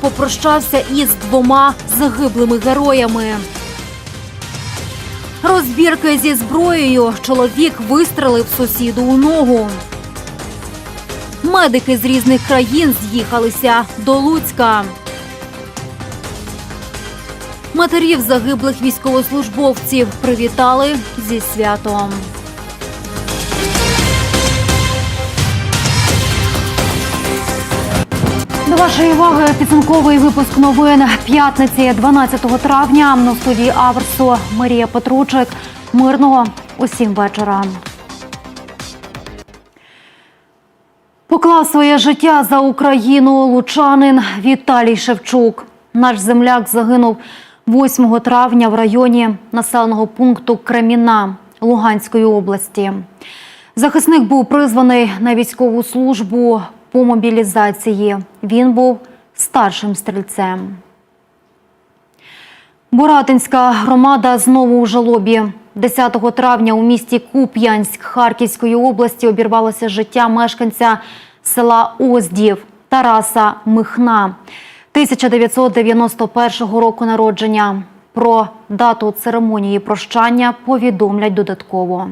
Попрощався із двома загиблими героями. Розбірки зі зброєю чоловік вистрелив сусіду у ногу. Медики з різних країн з'їхалися до Луцька. Матерів загиблих військовослужбовців привітали зі святом. До вашої уваги підсумковий випуск новин п'ятниці 12 травня на студії Аверсу Марія Петручик. Мирного усім вечора. Поклав своє життя за Україну лучанин Віталій Шевчук. Наш земляк загинув 8 травня в районі населеного пункту Креміна Луганської області. Захисник був призваний на військову службу по мобілізації. Він був старшим стрільцем. Боратинська громада знову у жалобі. 10 травня у місті Куп'янськ Харківської області обірвалося життя мешканця села Оздів Тараса Михна 1991 року народження. Про дату церемонії прощання повідомлять додатково.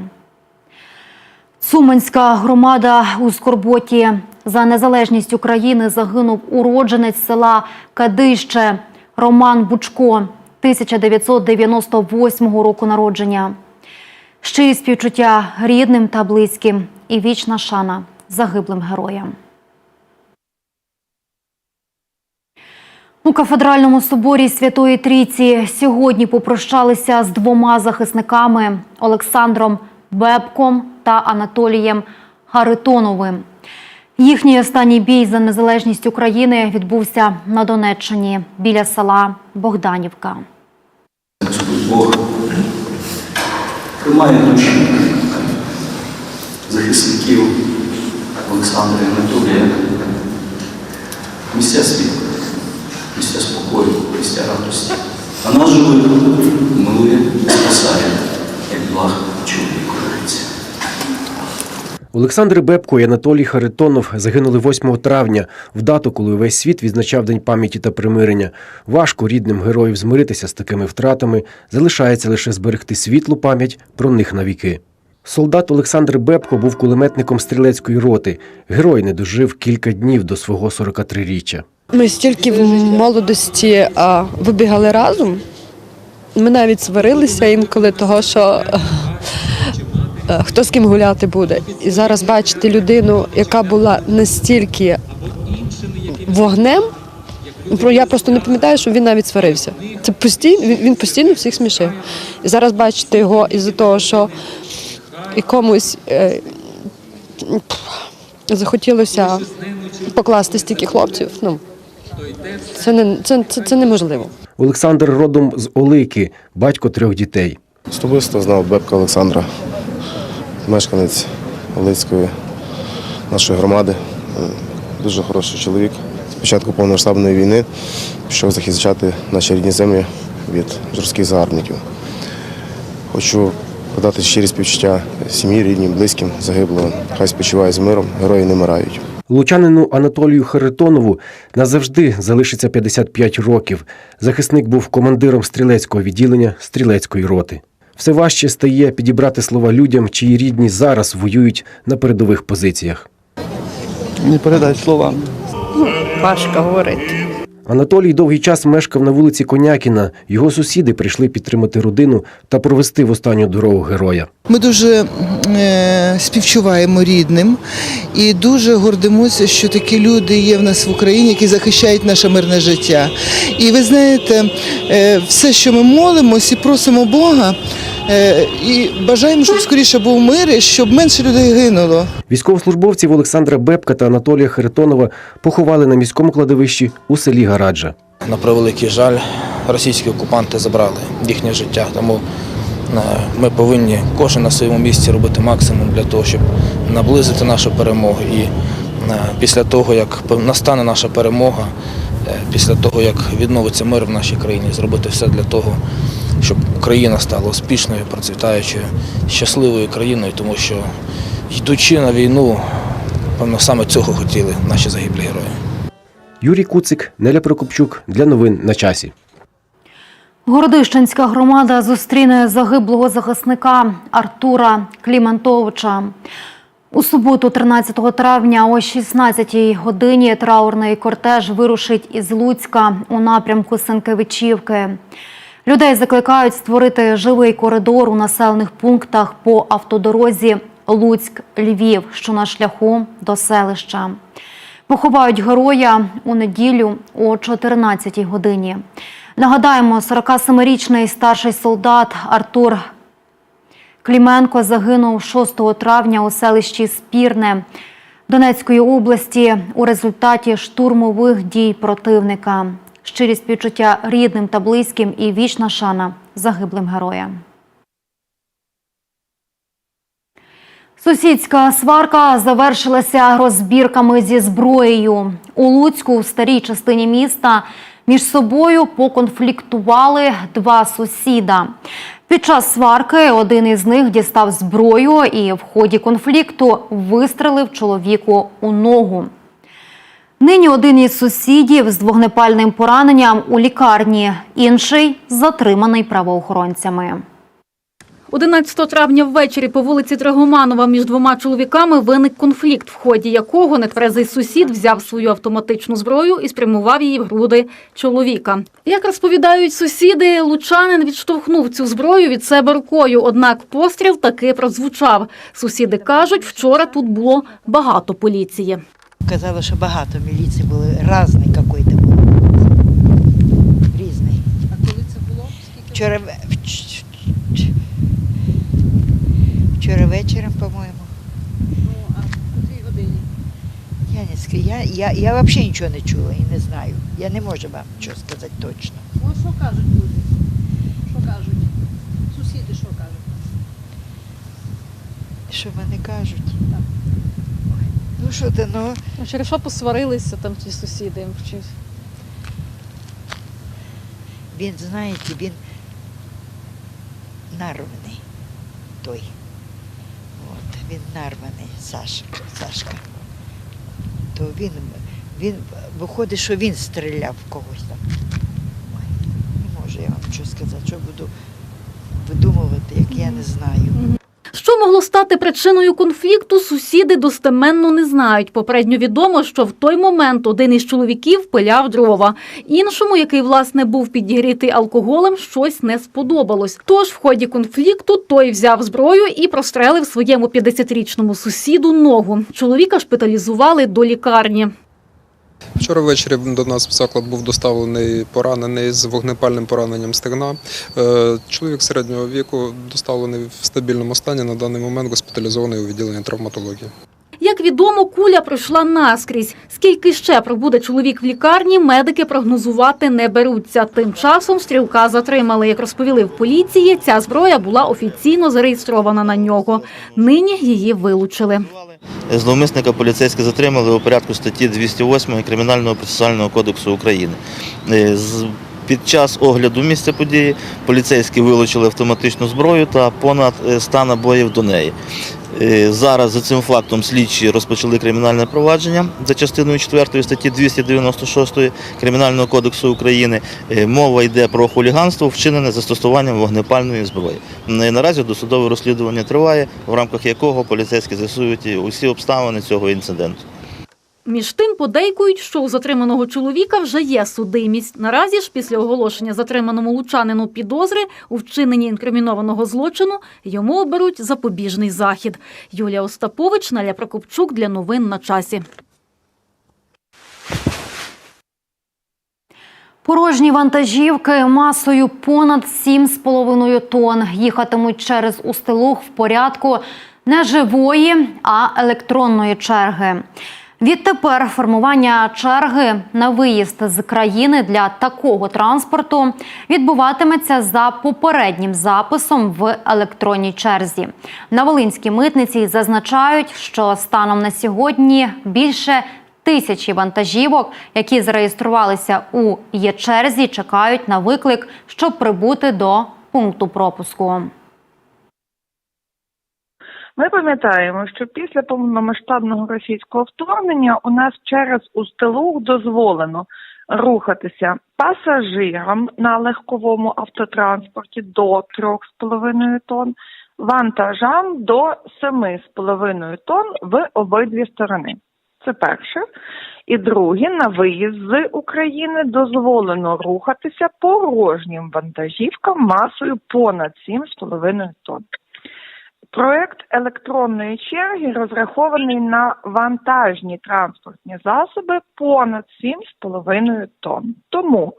Цуманська громада у Скорботі за незалежність України загинув уродженець села Кадище Роман Бучко 1998 року народження. Щирі співчуття рідним та близьким і вічна шана загиблим героям. У кафедральному соборі Святої Трійці сьогодні попрощалися з двома захисниками Олександром Бебком та Анатолієм Харитоновим. Їхній останній бій за незалежність України відбувся на Донеччині біля села Богданівка. Бог тримає душі захисників Олександра і Анатолія. Місця світла, місця спокою, місця радості. А наш живих милує і спасає, як благ чоловік говориться. Олександр Бебко і Анатолій Харитонов загинули 8 травня, в дату, коли увесь світ відзначав День пам'яті та примирення. Важко рідним героїв змиритися з такими втратами, залишається лише зберегти світлу пам'ять про них навіки. Солдат Олександр Бебко був кулеметником стрілецької роти. Герой не дожив кілька днів до свого 43-річчя. Ми стільки в молодості вибігали разом. Ми навіть сварилися інколи того, що хто з ким гуляти буде. І зараз бачити людину, яка була настільки вогнем. Я просто не пам'ятаю, що він навіть сварився. Це постійно, він, він постійно всіх смішив. І зараз бачити його із-за того, що якомусь е, захотілося покласти стільки хлопців. Ну, це, не, це, це, це неможливо. Олександр родом з Олики, батько трьох дітей. Особисто знав Бебка Олександра, мешканець Олицької нашої громади. Дуже хороший чоловік. З початку повномасштабної війни пішов захищати наші рідні землі від жорстких загарбників. Хочу подати щирі співчуття сім'ї, рідним, близьким загиблого. Хай спочиває з миром, герої не мирають. Лучанину Анатолію Харитонову назавжди залишиться 55 років. Захисник був командиром стрілецького відділення стрілецької роти. Все важче стає підібрати слова людям, чиї рідні зараз воюють на передових позиціях. Не передать словами. Важко говорити. Анатолій довгий час мешкав на вулиці Конякіна. Його сусіди прийшли підтримати родину та провести в останню дорогу героя. Ми дуже е, співчуваємо рідним і дуже гордимося, що такі люди є в нас в Україні, які захищають наше мирне життя. І ви знаєте, е, все, що ми молимось і просимо Бога, і бажаємо, щоб скоріше був мир, і щоб менше людей гинуло. Військовослужбовців Олександра Бебка та Анатолія Харитонова поховали на міському кладовищі у селі Гараджа. На превеликий жаль, російські окупанти забрали їхнє життя. Тому е, ми повинні кожен на своєму місці робити максимум для того, щоб наблизити нашу перемогу. І е, після того, як настане наша перемога, е, після того, як відновиться мир в нашій країні, зробити все для того, щоб Україна стала успішною, процвітаючою, щасливою країною, тому що йдучи на війну, певно, саме цього хотіли наші загиблі герої. Юрій Куцик, Неля Прокопчук для новин на часі. Городищенська громада зустріне загиблого захисника Артура Кліментовича. У суботу, 13 травня, о 16 годині траурний кортеж вирушить із Луцька у напрямку Сенкевичівки. Людей закликають створити живий коридор у населених пунктах по автодорозі Луцьк-Львів, що на шляху до селища. Поховають героя у неділю о 14-й годині. Нагадаємо, 47-річний старший солдат Артур Кліменко загинув 6 травня у селищі Спірне Донецької області у результаті штурмових дій противника. Щирі співчуття рідним та близьким і вічна шана загиблим героям. Сусідська сварка завершилася розбірками зі зброєю. У Луцьку, в старій частині міста, між собою поконфліктували два сусіда. Під час сварки один із них дістав зброю і в ході конфлікту вистрелив чоловіку у ногу. Нині один із сусідів з вогнепальним пораненням у лікарні, інший затриманий правоохоронцями. 11 травня ввечері по вулиці Драгоманова між двома чоловіками виник конфлікт, в ході якого нетверезий сусід взяв свою автоматичну зброю і спрямував її в груди чоловіка. Як розповідають сусіди, лучанин відштовхнув цю зброю від себе рукою, однак постріл таки прозвучав. Сусіди кажуть, вчора тут було багато поліції. Казали, що багато міліції було, різний якийсь був. Різний. А коли це було? Вчора, вчора вечором, по-моєму. Ну, а в котрій годині? Я не скажу. Я, я, я взагалі нічого не чула і не знаю. Я не можу вам нічого сказати точно. Ну, а що кажуть люди? Що кажуть? Сусіди що кажуть? Що вони кажуть? Ой, Ну що ти, ну, Через що посварилися там ті сусіди? він, знаєте, він нарваний той. От, він нарваний, Сашка, Сашка. То він, він виходить, що він стріляв в когось там. Ой, не можу я вам що сказати, що буду видумувати, як я не знаю. Що могло стати причиною конфлікту, сусіди достеменно не знають. Попередньо відомо, що в той момент один із чоловіків пиляв дрова. Іншому, який власне був підігрітий алкоголем, щось не сподобалось. Тож в ході конфлікту той взяв зброю і прострелив своєму 50-річному сусіду ногу. Чоловіка шпиталізували до лікарні. Вчора ввечері до нас в заклад був доставлений поранений з вогнепальним пораненням стегна. Е, Чоловік середнього віку доставлений в стабільному стані. На даний момент госпіталізований у відділенні травматології. Як відомо, куля пройшла наскрізь. Скільки ще пробуде чоловік в лікарні, медики прогнозувати не беруться. Тим часом стрілка затримали. Як розповіли в поліції, ця зброя була офіційно зареєстрована на нього. Нині її вилучили. Зловмисника поліцейські затримали у порядку статті 208 Кримінального процесуального кодексу України. Е, Під час огляду місця події поліцейські вилучили автоматичну зброю та понад е, 100 набоїв до неї. Е, Зараз за цим фактом слідчі розпочали кримінальне провадження за частиною 4 статті 296 Кримінального кодексу України. Е, Мова йде про хуліганство, вчинене застосуванням вогнепальної зброї. Наразі досудове розслідування триває, в рамках якого поліцейські з'ясують усі обставини цього інциденту. Між тим подейкують, що у затриманого чоловіка вже є судимість. Наразі ж після оголошення затриманому лучанину підозри у вчиненні інкримінованого злочину йому оберуть запобіжний захід. Юлія Остапович, Наля Прокопчук для новин на часі. Порожні вантажівки масою понад 7,5 тонн їхатимуть через Устилух в порядку не живої, а електронної черги. Відтепер формування черги на виїзд з країни для такого транспорту відбуватиметься за попереднім записом в електронній черзі. На Волинській митниці зазначають, що станом на сьогодні більше тисячі вантажівок, які зареєструвалися у є-черзі, чекають на виклик, щоб прибути до пункту пропуску. Ми пам'ятаємо, що після повномасштабного російського вторгнення у нас через Устилуг дозволено рухатися пасажирам на легковому автотранспорті до 3,5 тонн, вантажам до 7,5 тонн в обидві сторони. Це перше. І друге, на виїзд з України дозволено рухатися порожнім вантажівкам масою понад 7,5 тонн. Проект електронної черги розрахований на вантажні транспортні засоби понад 7,5 тонн. Тому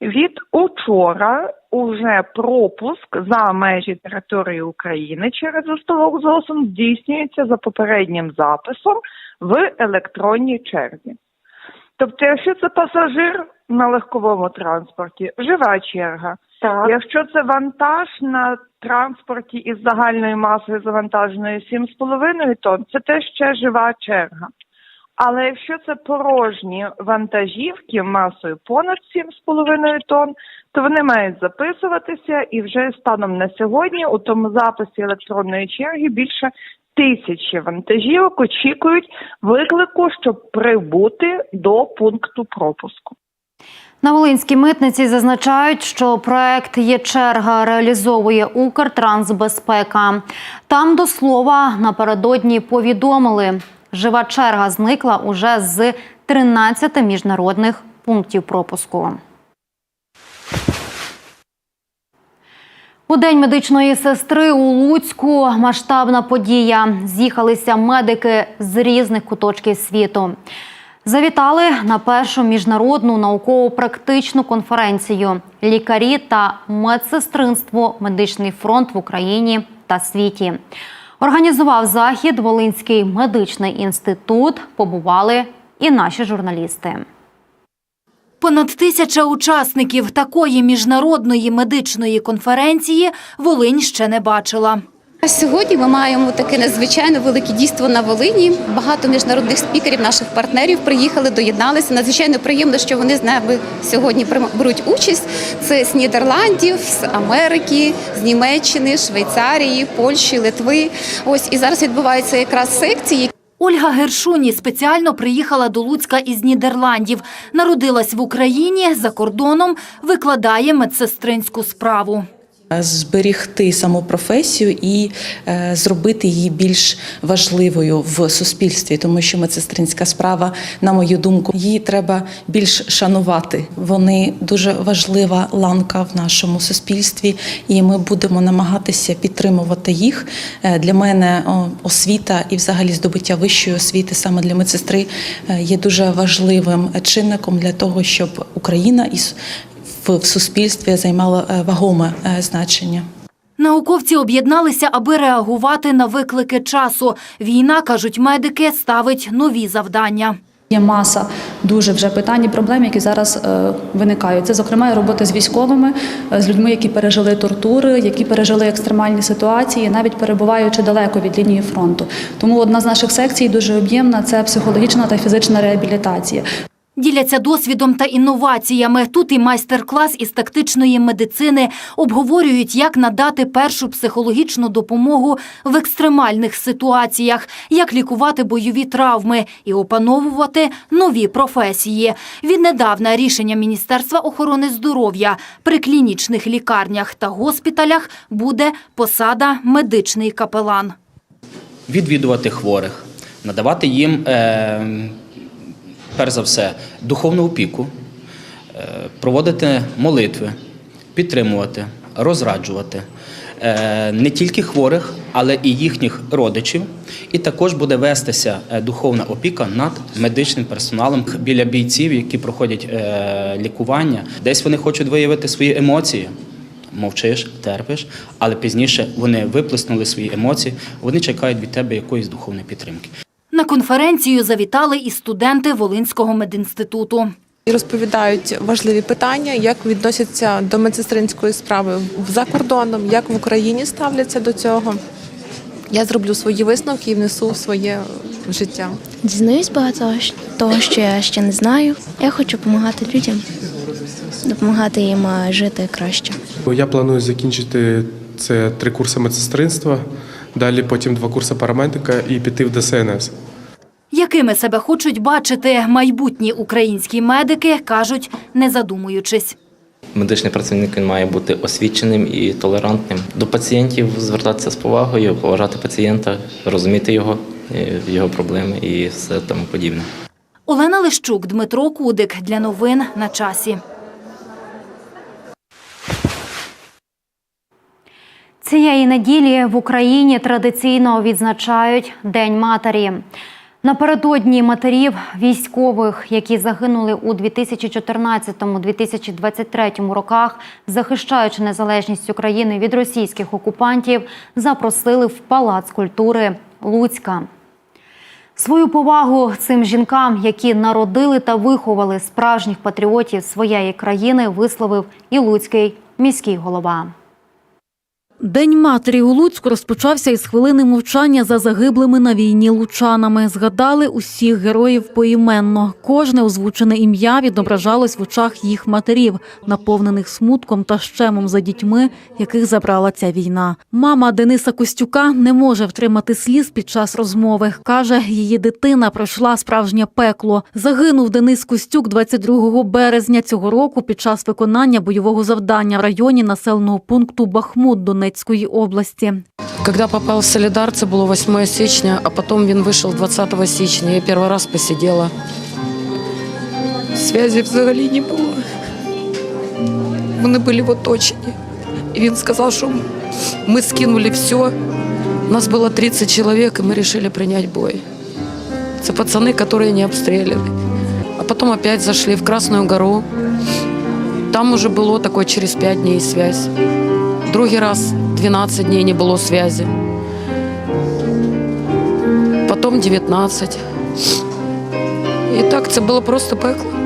від учора уже пропуск за межі території України через уставок ЗОСом здійснюється за попереднім записом в електронній черзі. Тобто, якщо це пасажир на легковому транспорті, жива черга. Якщо це вантаж на транспорті із загальною масою завантаженою 7,5 тонн, це теж ще жива черга. Але якщо це порожні вантажівки масою понад 7,5 тонн, то вони мають записуватися і вже станом на сьогодні у тому записі електронної черги більше тисячі вантажівок очікують виклику, щоб прибути до пункту пропуску. На Волинській митниці зазначають, що проект є черга реалізовує Укртрансбезпека. Там до слова напередодні повідомили, жива черга зникла уже з 13 міжнародних пунктів пропуску. У день медичної сестри у Луцьку масштабна подія. З'їхалися медики з різних куточків світу. Завітали на першу міжнародну науково-практичну конференцію лікарі та медсестринство медичний фронт в Україні та світі. Організував захід Волинський медичний інститут. Побували і наші журналісти. Понад тисяча учасників такої міжнародної медичної конференції Волинь ще не бачила. Сьогодні ми маємо таке надзвичайно велике дійство на Волині. Багато міжнародних спікерів, наших партнерів приїхали, доєдналися. Надзвичайно приємно, що вони з нами сьогодні беруть участь. Це з Нідерландів, з Америки, з Німеччини, Швейцарії, Польщі, Литви. Ось і зараз відбуваються якраз секції. Ольга Гершуні спеціально приїхала до Луцька із Нідерландів. Народилась в Україні, за кордоном, викладає медсестринську справу. Зберігти саму професію і е, зробити її більш важливою в суспільстві, тому що медсестринська справа, на мою думку, її треба більш шанувати. Вони дуже важлива ланка в нашому суспільстві, і ми будемо намагатися підтримувати їх. Е, Для мене освіта і, взагалі, здобуття вищої освіти саме для медсестри е, є дуже важливим чинником для того, щоб Україна і в в суспільстві займала е, вагоме е, значення. Науковці об'єдналися, аби реагувати на виклики часу. Війна, кажуть медики, ставить нові завдання. Є маса дуже вже питань і проблем, які зараз е, виникають. Це, зокрема, і робота з військовими, е, з людьми, які пережили тортури, які пережили екстремальні ситуації, навіть перебуваючи далеко від лінії фронту. Тому одна з наших секцій дуже об'ємна це психологічна та фізична реабілітація. Діляться досвідом та інноваціями. Тут і майстер-клас із тактичної медицини обговорюють, як надати першу психологічну допомогу в екстремальних ситуаціях, як лікувати бойові травми і опановувати нові професії. Віднедавна рішення Міністерства охорони здоров'я при клінічних лікарнях та госпіталях буде посада медичний капелан. відвідувати хворих, надавати їм, е, перш за все, духовну опіку, е, проводити молитви, підтримувати, розраджувати е, не тільки хворих, але і їхніх родичів. І також буде вестися е, духовна опіка над медичним персоналом біля бійців, які проходять лікування. Десь вони хочуть виявити свої емоції. Мовчиш, терпиш, але пізніше вони виплеснули свої емоції, вони чекають від тебе якоїсь духовної підтримки. На конференцію завітали і студенти Волинського медінституту. І розповідають важливі питання, як відносяться до медсестринської справи за кордоном, як в Україні ставляться до цього. Я зроблю свої висновки і внесу в своє життя. Дізнаюсь багато того, що я ще не знаю. Я хочу допомагати людям, допомагати їм жити краще. Я планую закінчити це три курси медсестринства далі потім два курси парамедика і піти в ДСНС. Якими себе хочуть бачити майбутні українські медики, кажуть, не задумуючись. Медичний працівник він має бути освіченим і толерантним. До пацієнтів звертатися з повагою, поважати пацієнта, розуміти його, е, його проблеми і все тому подібне. Олена Лищук, Дмитро Кудик для новин на часі. Цієї неділі в Україні традиційно відзначають День матері. Напередодні матерів військових, які загинули у 2014-2023 роках, захищаючи незалежність України від російських окупантів, запросили в Палац культури Луцька. Свою повагу цим жінкам, які народили та виховали справжніх патріотів своєї країни, висловив і Луцький міський голова. День матері у Луцьку розпочався із хвилини мовчання за загиблими на війні лучанами. Згадали усіх героїв поіменно. Кожне озвучене ім'я відображалось в очах їх матерів, наповнених смутком та щемом за дітьми, яких забрала ця війна. Мама Дениса Костюка не може втримати сліз під час розмови. каже, її дитина пройшла справжнє пекло. Загинув Денис Костюк 22 березня цього року під час виконання бойового завдання в районі населеного пункту Бахмут Донецької області. Когда попал в Солидар, це було 8 січня, а потім він вийшов 20 січня. Я перший раз посиділа. Связі взагалі не було. Вони були в оточенні. І він сказав, що ми скинули все. Нас було 30 чоловік, і ми вирішили прийняти бой. Це пацани, які не обстріляли. А потім опять зайшли в Красную гору. Там уже було таке через 5 днів связь. Другий раз 12 дней не було связи. Потім 19. І так це було просто пекло.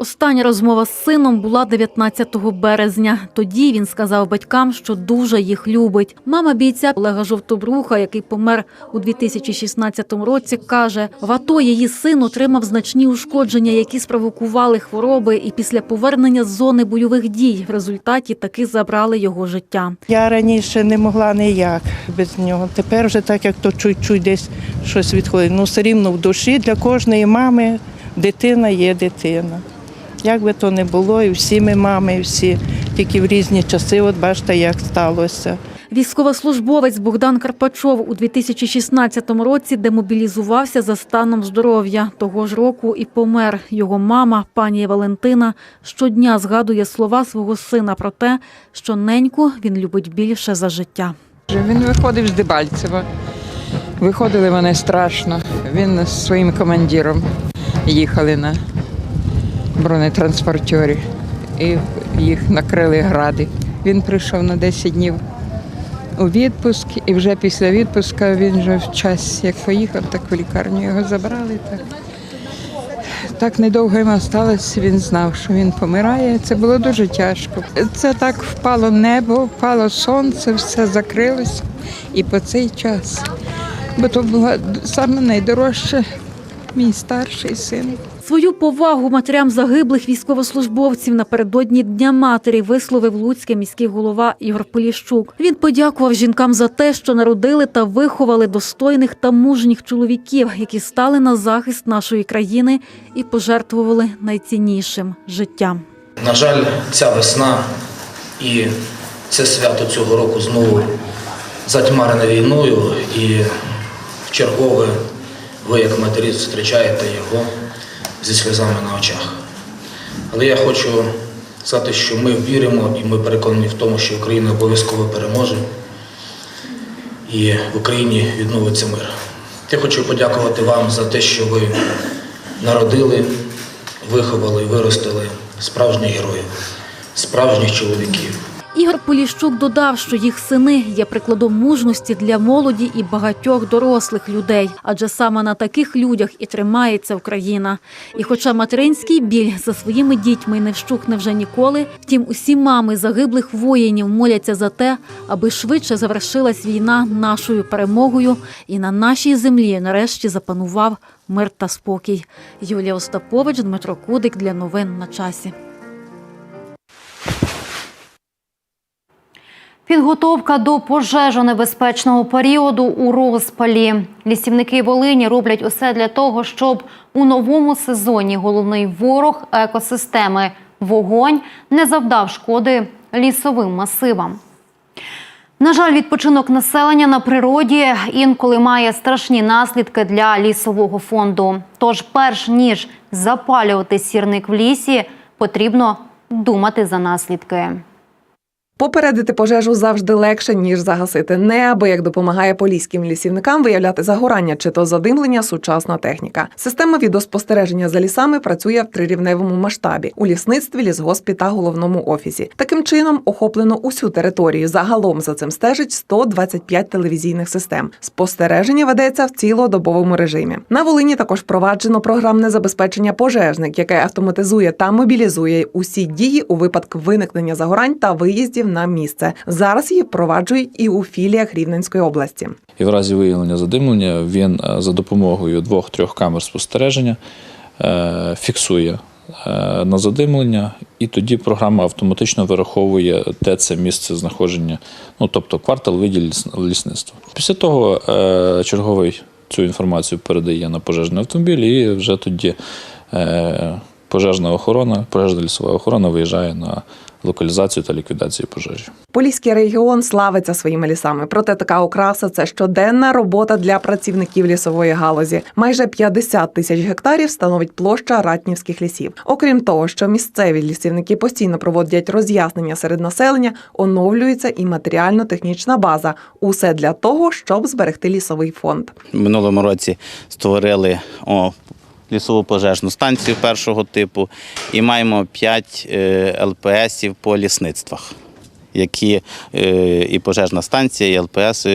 Остання розмова з сином була 19 березня. Тоді він сказав батькам, що дуже їх любить. Мама бійця Олега Жовтобруха, який помер у 2016 році, каже: в АТО її син отримав значні ушкодження, які спровокували хвороби, і після повернення з зони бойових дій в результаті таки забрали його життя. Я раніше не могла ніяк без нього. Тепер вже так, як то чуть-чуть десь щось відходить. Ну, все рівно в душі для кожної мами дитина є дитина. Як би то не було, і всі ми мами, і всі тільки в різні часи, от бачите, як сталося. Військовослужбовець Богдан Карпачов у 2016 році демобілізувався за станом здоров'я. Того ж року і помер. Його мама, пані Валентина, щодня згадує слова свого сина про те, що неньку він любить більше за життя. Він виходив з Дебальцева. Виходили вони страшно. Він з своїм командиром їхали на бронетранспортері і їх накрили гради. Він прийшов на 10 днів у відпуск, і вже після відпуску він вже в час, як поїхав, так в лікарню його забрали. Так, так недовго йому сталося, він знав, що він помирає. Це було дуже тяжко. Це так впало небо, впало сонце, все закрилося. І по цей час. Бо то було саме найдорожче, мій старший син. Свою повагу матерям загиблих військовослужбовців напередодні Дня матері висловив Луцький міський голова Ігор Поліщук. Він подякував жінкам за те, що народили та виховали достойних та мужніх чоловіків, які стали на захист нашої країни і пожертвували найціннішим життям. На жаль, ця весна і це свято цього року знову затьмарене війною, і в чергове ви, як матері, зустрічаєте його зі сльозами на очах. Але я хочу сказати, що ми віримо і ми переконані в тому, що Україна обов'язково переможе і в Україні відновиться мир. Я хочу подякувати вам за те, що ви народили, виховали, виростили справжніх героїв, справжніх чоловіків. Ігор Поліщук додав, що їх сини є прикладом мужності для молоді і багатьох дорослих людей, адже саме на таких людях і тримається Україна. І хоча материнський біль за своїми дітьми не вщухне вже ніколи, втім, усі мами загиблих воїнів моляться за те, аби швидше завершилась війна нашою перемогою, і на нашій землі нарешті запанував мир та спокій. Юлія Остапович, Дмитро Кудик для новин на часі. Підготовка до пожежонебезпечного періоду у розпалі. Лісівники Волині роблять усе для того, щоб у новому сезоні головний ворог екосистеми вогонь не завдав шкоди лісовим масивам. На жаль, відпочинок населення на природі інколи має страшні наслідки для лісового фонду. Тож, перш ніж запалювати сірник в лісі, потрібно думати за наслідки. Попередити пожежу завжди легше ніж загасити. Неабияк допомагає поліським лісівникам виявляти загорання чи то задимлення сучасна техніка. Система відеоспостереження за лісами працює в трирівневому масштабі у лісництві, лісгоспі та головному офісі. Таким чином охоплено усю територію. Загалом за цим стежить 125 телевізійних систем. Спостереження ведеться в цілодобовому режимі. На Волині також впроваджено програмне забезпечення пожежник, яке автоматизує та мобілізує усі дії у випадку виникнення загорань та виїздів на місце. Зараз її впроваджують і у філіях Рівненської області. І в разі виявлення задимлення він е, за допомогою двох-трьох камер спостереження е, фіксує е, на задимлення, і тоді програма автоматично вираховує, де це місце знаходження, ну тобто квартал виділ лісництва. Після того черговий цю інформацію передає на пожежний автомобіль, і вже тоді пожежна охорона, пожежна лісова охорона виїжджає на локалізацію та ліквідацію пожежі. Поліський регіон славиться своїми лісами. Проте така окраса це щоденна робота для працівників лісової галузі. Майже 50 тисяч гектарів становить площа ратнівських лісів. Окрім того, що місцеві лісівники постійно проводять роз'яснення серед населення, оновлюється і матеріально-технічна база. Усе для того, щоб зберегти лісовий фонд. Минулому році створили о, лісову пожежну станцію першого типу і маємо 5 е, ЛПСів по лісництвах, які е, і пожежна станція, і ЛПС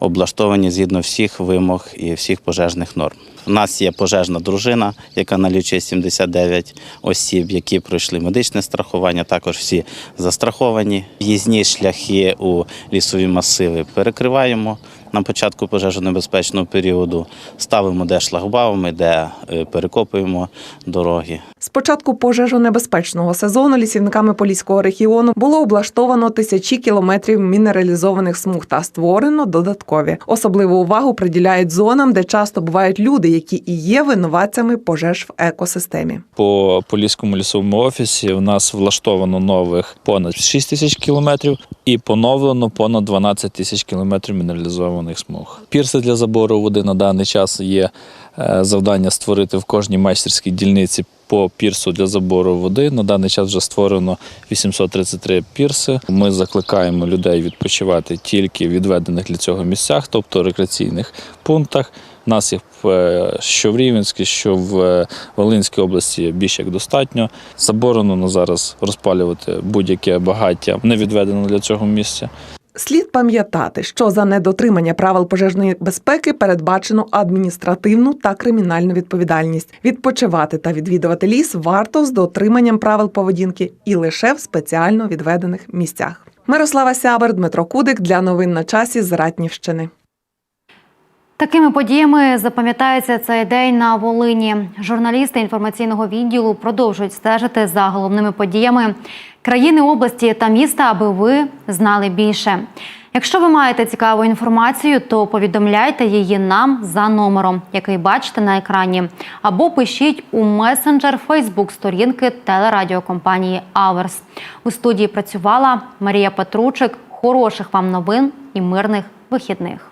облаштовані згідно всіх вимог і всіх пожежних норм. У нас є пожежна дружина, яка налічує 79 осіб, які пройшли медичне страхування. Також всі застраховані. В'їзні шляхи у лісові масиви перекриваємо на початку пожежонебезпечного періоду. Ставимо де шлагбаumi, де е, перекопуємо дороги. З початку пожежонебезпечного сезону лісівниками Поліського регіону було облаштовано тисячі кілометрів мінералізованих смуг та створено додаткові. Особливу увагу приділяють зонам, де часто бувають люди, які і є винуватцями пожеж в екосистемі. По Поліському лісовому офісі у нас влаштовано нових понад 6 тисяч кілометрів і поновлено понад 12 тисяч кілометрів мінералізованих смуг. Пірси для забору води на даний час є е, завдання створити в кожній майстерській дільниці по пірсу для забору води. На даний час вже створено 833 пірси. Ми закликаємо людей відпочивати тільки в відведених для цього місцях, тобто рекреаційних пунктах. У нас їх е, що в Рівненській, що в е, Волинській області більш як достатньо. Заборонено зараз розпалювати будь-яке багаття не відведено для цього місця. Слід пам'ятати, що за недотримання правил пожежної безпеки передбачено адміністративну та кримінальну відповідальність. Відпочивати та відвідувати ліс варто з дотриманням правил поведінки і лише в спеціально відведених місцях. Мирослава Сябер, Дмитро Кудик для новин на часі з Ратнівщини. Такими подіями запам'ятається цей день на Волині. Журналісти інформаційного відділу продовжують стежити за головними подіями країни, області та міста, аби ви знали більше. Якщо ви маєте цікаву інформацію, то повідомляйте її нам за номером, який бачите на екрані, або пишіть у месенджер Фейсбук сторінки телерадіокомпанії Аверс. У студії працювала Марія Петручик. Хороших вам новин і мирних вихідних. –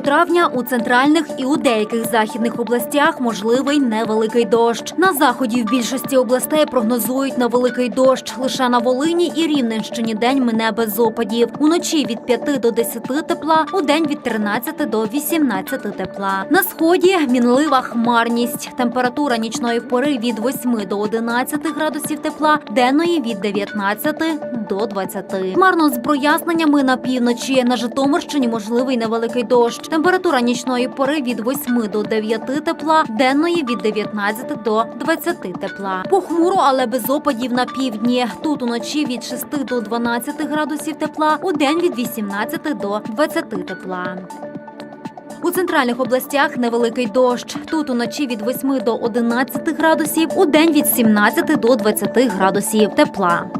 травня у центральних і у деяких західних областях можливий невеликий дощ. На заході в більшості областей прогнозують на великий дощ. Лише на Волині і Рівненщині день мине без опадів. Уночі від 5 до 10 тепла, у день від 13 до 18 тепла. На сході мінлива хмарність. Температура нічної пори від 8 до 11 градусів тепла, денної від 19 до 20. Марно з проясненнями на півночі. На Житомирщині можливий невеликий дощ. Температура нічної пори від 8 до 9 тепла, денної від 19 до 20 тепла. Похмуро, але без опадів на півдні. Тут уночі від 6 до 12 градусів тепла, у день від 18 до 20 тепла. У центральних областях невеликий дощ. Тут уночі від 8 до 11 градусів, у день від 17 до 20 градусів тепла.